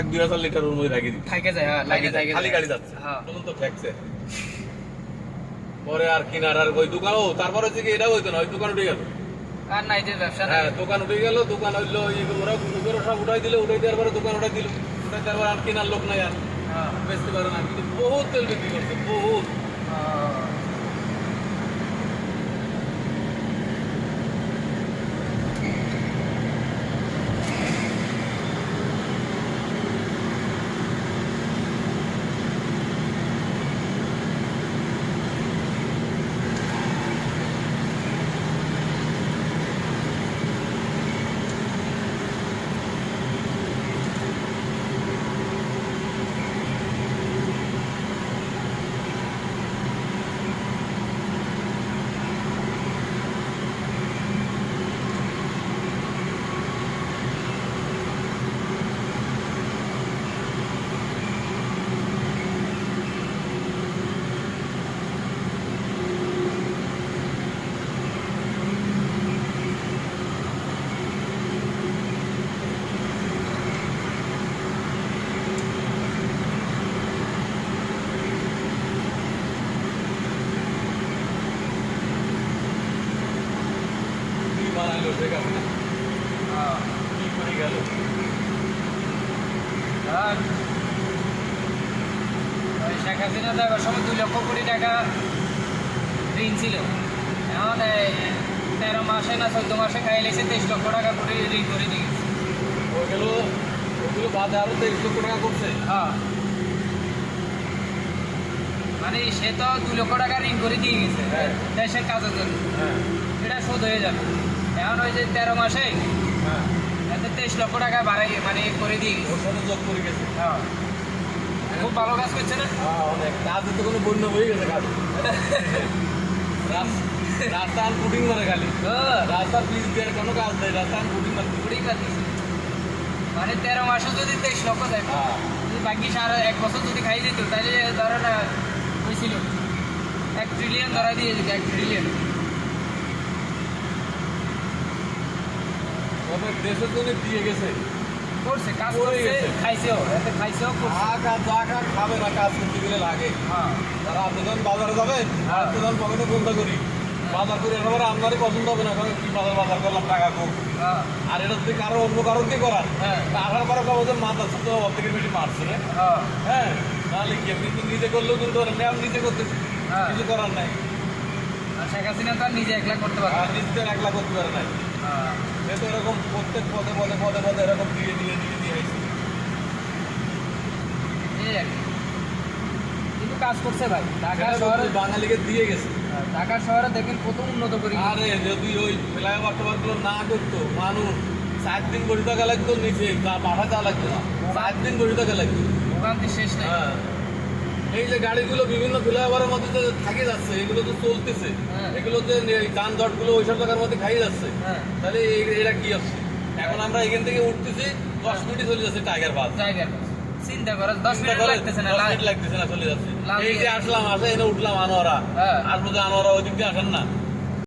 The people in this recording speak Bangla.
এক দুই হাজার লিটার ওর মধ্যে লাগিয়ে দিচ্ছে থাকে যায় হ্যাঁ থাকে খালি গাড়ি যাচ্ছে। হ্যাঁ। তখন তো ঠেকছে। পরে আর কিনার আর ওই দোকান ও তারপরে হচ্ছে কি এটা হইতো না ওই দোকান উঠে গেল। আর নাই যে ব্যবসা হ্যাঁ দোকান উঠে গেল দোকান হইল ওরা উপরে সব উঠাই দিল উঠাই দেওয়ার পরে দোকান উঠাই দিল। উঠাই দেওয়ার পর আর কিনার লোক নাই আর। হ্যাঁ। বেচতে পারে না। কিন্তু বহুত তেল বিক্রি করছে বহুত হ্যাঁ। কি বানাইলো ঠিক আছে না হ্যাঁ। কি করে গেল আর ওই শেখ হাসিনা দেওয়ার সময় দুই লক্ষ কোটি টাকা ঋণ ছিল। এখন তেরো মাসে না চোদ্দ মাসে খাই লেগেছে তেইশ লক্ষ টাকা করে ঋণ করে দিয়ে গেছে। ওইগুলো ওগুলো বাদে আরও তেইশ লক্ষ টাকা করছে। হ্যাঁ। মানে সে তো দু লক্ষ টাকা ঋণ করে দিয়ে গেছে হ্যাঁ। দেশের কাজের জন্য। হ্যাঁ। এটা শোধ হয়ে যাবে। এখন ওই যে তেরো মাসে হ্যাঁ। তেইশ লক্ষ টাকা বাড়াই মানে করে দিয়ে ওর সাথে যোগ করে গেছে। হ্যাঁ। খুব ভালো কাজ করছে না? হ্যাঁ অনেক। কাজে তো কোনো বন্য হয়ে গেছে কাজ। রাস- রাস্তা আর পুটিং মারে খালি। হ্যাঁ রাস্তার পিচ দিয়ে কোনো কাজ নেই। রাস্তা আর পুটিং মারে। কুড়ি কাজ। মানে তেরো মাসে যদি তেইশ লক্ষ দেয় হ্যাঁ। বাকি সারা এক বছর যদি খাই দিত তাহলে ধরো না হয়েছিল। এক ট্রিলিয়ন ধরা দিয়ে দিত এক ট্রিলিয়ন দেশের জন্য দিয়ে গেছে। করছে কাজ করে করছে। খাইছেও এতে খাইছেও যা খা খাবে না কাজ করতে গেলে লাগে। হ্যাঁ। তারা আপনি যখন বাজারে যাবেন হ্যাঁ। আপনি যখন পকেটে বন্ধ করি। বাজার করে একেবারে আমদানি পছন্দ হবে না। কারণ কি বাজার বাজার করলাম টাকা কম। হ্যাঁ। আর এটা যদি কারও অন্য কারণ দিয়ে হ্যাঁ। তা আসার পরে কবে যে মাথা তো অর্ধেকের বেশি মারছে হ্যাঁ। হ্যাঁ। তাহলে কি আপনি তো নিজে করলেও কিন্তু ম্যাম নিজে করতেছি। হ্যাঁ। কিছু করার নাই। আর শেখ হাসিনা তো নিজে একলা করতে আর নিজে একলা করতে পারে নাই। সে তো এরকম প্রত্যেক পদে পদে পদে পদে এরকম দিয়ে দিয়ে দিয়ে দিয়ে আর কিন্তু কাজ করছে ভাই। ঢাকা শহরে বাঙালিকে দিয়ে গেছে ঢাকা শহরে দেখেন কত উন্নত করে আরে যদি ওই ফ্লাইওভার না করতো মানুষ সাত দিন বসে থাকা লাগতো নিচে পাঠা যাওয়া লাগতো না। সাত দিন বসে থাকা লাগতো ভোগান্তি শেষ নেই। হ্যাঁ। এই যে গাড়িগুলো বিভিন্ন ফ্লাইওভারের মধ্যে যে থাকে যাচ্ছে এগুলো তো চলতেছে। হ্যাঁ। এগুলো যে ওইসব জায়গার মধ্যে খাই যাচ্ছে। হ্যাঁ। তাহলে এটা এরা কি হচ্ছে এখন আমরা এখান থেকে উঠতেছি দশ মিনিটে চলে যাচ্ছে টাইগার বাস টাইগার চিন্তা করো দশ মিনিট লাগতেছে না লাগতেছে না চলে যাচ্ছে। এই যে আসলাম আসে এনে উঠলাম আনোয়ারা। আর আসব যে আনোয়ারা ওই দিক দিয়ে আসেন না।